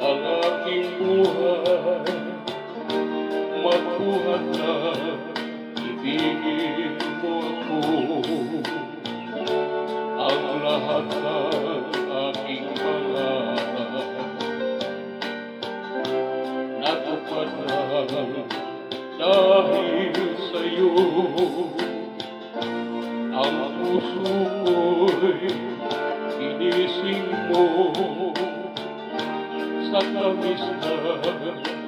ang aking buhay Magbuhat na ibigin mo ako Ang lahat ng aking pangarap Natupad na dahil sa'yo Ang puso ko'y inising mo Sa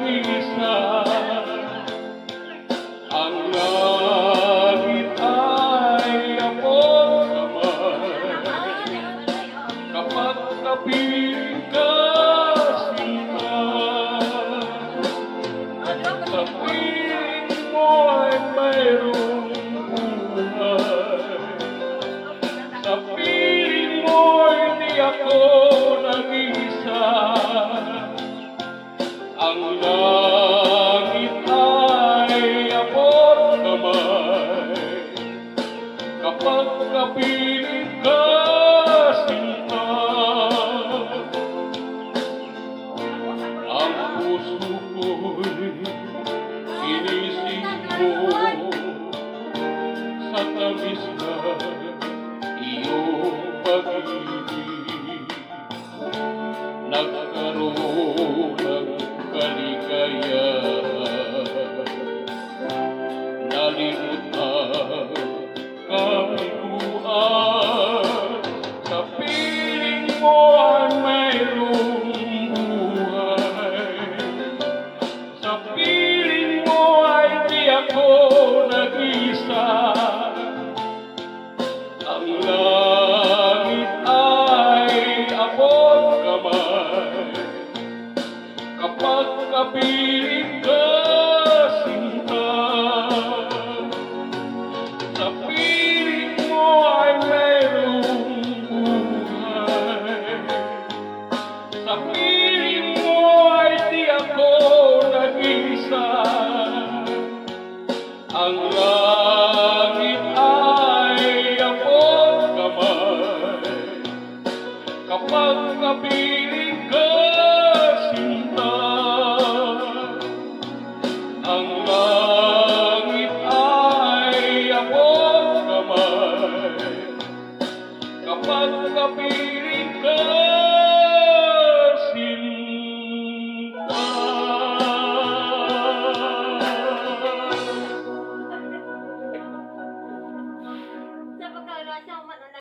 nag-isa Nagkaroon ng kaligayahan Nalimot ang kabiguan Sa piling mo ay mayroong buhay mo ay di ako nag-isa Ang Kapag kapiling ka sinta Sa piling mo ay mayroong buhay. Sa piling mo ay di ako nag-isa Ang langit ay abot kamay. Kapag kapiling ka America.